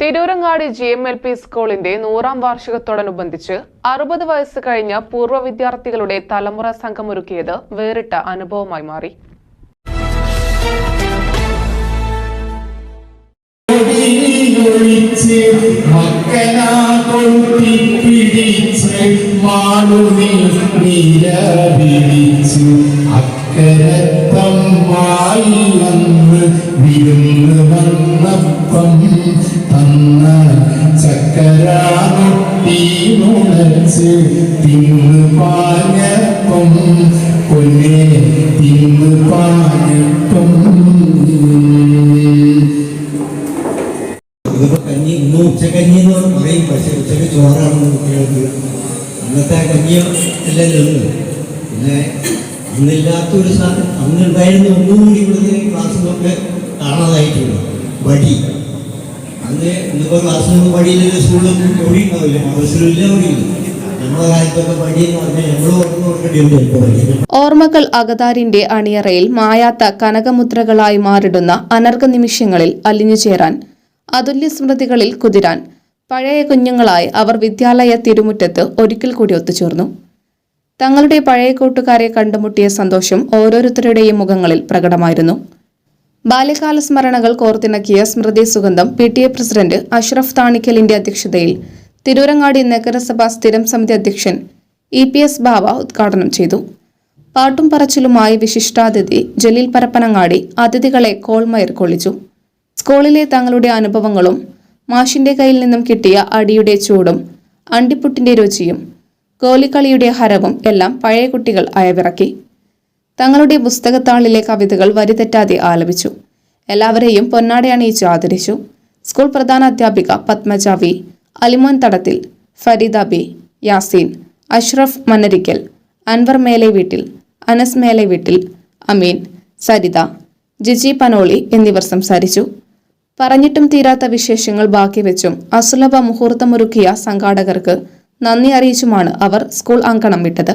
Tirurangadi G M L P സ്കൂളിന്റെ നൂറാം വാർഷികത്തോടനുബന്ധിച്ച് അറുപത് വയസ്സ് കഴിഞ്ഞ പൂർവ വിദ്യാർത്ഥികളുടെ തലമുറ സംഘമൊരുക്കിയത് വേറിട്ട അനുഭവമായി മാറി. വിരുന്ന് വന്നപ്പം തന്ന ചക്കരാനൊട്ടി നുണച്ച് തിന്ന് പാഞ്ഞപ്പം പൊന്നെ തിന്ന് പാഞ്ഞപ്പം കഞ്ഞി എന്ന് പറയും പക്ഷെ ഉച്ചയ്ക്ക് ചോറാണെന്ന് കുട്ടികൾക്ക് അന്നത്തെ കഞ്ഞി അല്ലല്ലോ പിന്നെ അന്നില്ലാത്തൊരു സാധനം അന്നുണ്ടായിരുന്ന ഒന്നുകൂടി ഇവിടുത്തെ ക്ലാസ്സിലൊക്കെ കാണാതായിട്ടുണ്ട് വടി. അന്ന് ഇന്നിപ്പോൾ ക്ലാസ്സിലൊന്നും വടിയില്ല സ്കൂളിലൊന്നും ഒഴി ഉണ്ടാവില്ല. മദ്രസിലില്ല ഒഴിയില്ല ഓർമ്മകൾ അകതാരിന്റെ അണിയറയിൽ മായാത്ത കനകമുദ്രകളായി മാറിടുന്ന അനർഘ നിമിഷങ്ങളിൽ അലിഞ്ഞുചേരാൻ അതുല്യ സ്മൃതികളിൽ കുതിരാൻ പഴയ കുഞ്ഞുങ്ങളായി അവർ വിദ്യാലയ തിരുമുറ്റത്ത് ഒരിക്കൽ കൂടി ഒത്തുചേർന്നു. തങ്ങളുടെ പഴയ കൂട്ടുകാരെ കണ്ടുമുട്ടിയ സന്തോഷം ഓരോരുത്തരുടെയും മുഖങ്ങളിൽ പ്രകടമായിരുന്നു. ബാല്യകാല സ്മരണകൾ കോർത്തിണക്കിയ സ്മൃതി സുഗന്ധം P T A president Ashraf താണിക്കലിന്റെ അധ്യക്ഷതയിൽ തിരൂരങ്ങാടി നഗരസഭാ സ്ഥിരം സമിതി അധ്യക്ഷൻ ഇ പി എസ് ബാബ ഉദ്ഘാടനം ചെയ്തു. പാട്ടും പറച്ചിലുമായി വിശിഷ്ടാതിഥി ജലീൽ പരപ്പനങ്ങാടി അതിഥികളെ കോൾമയർ കൊള്ളിച്ചു. സ്കൂളിലെ തങ്ങളുടെ അനുഭവങ്ങളും മാഷിന്റെ കയ്യിൽ നിന്നും കിട്ടിയ അടിയുടെ ചൂടും അണ്ടിപ്പുട്ടിന്റെ രുചിയും കോലിക്കളിയുടെ ഹരവും എല്ലാം പഴയ കുട്ടികൾ അയവിറക്കി. തങ്ങളുടെ പുസ്തകത്താളിലെ കവിതകൾ വരിതെറ്റാതെ ആലപിച്ചു. എല്ലാവരെയും പൊന്നാട അണിയിച്ച് ആദരിച്ചു. സ്കൂൾ പ്രധാന അധ്യാപിക പത്മജാവി അലിമോൻ തടത്തിൽ ഫരീദ ബി യാസീൻ അഷ്റഫ് മന്നരിക്കൽ അൻവർ മേലെ വീട്ടിൽ അനസ് മേലെ വീട്ടിൽ അമീൻ സരിത ജിജി പനോളി എന്നിവർ സംസാരിച്ചു. പറഞ്ഞിട്ടും തീരാത്ത വിശേഷങ്ങൾ ബാക്കി വെച്ചും അസുലഭ മുഹൂർത്തമൊരുക്കിയ സംഘാടകർക്ക് നന്ദി അറിയിച്ചുമാണ് അവർ സ്കൂൾ അങ്കണം വിട്ടത്.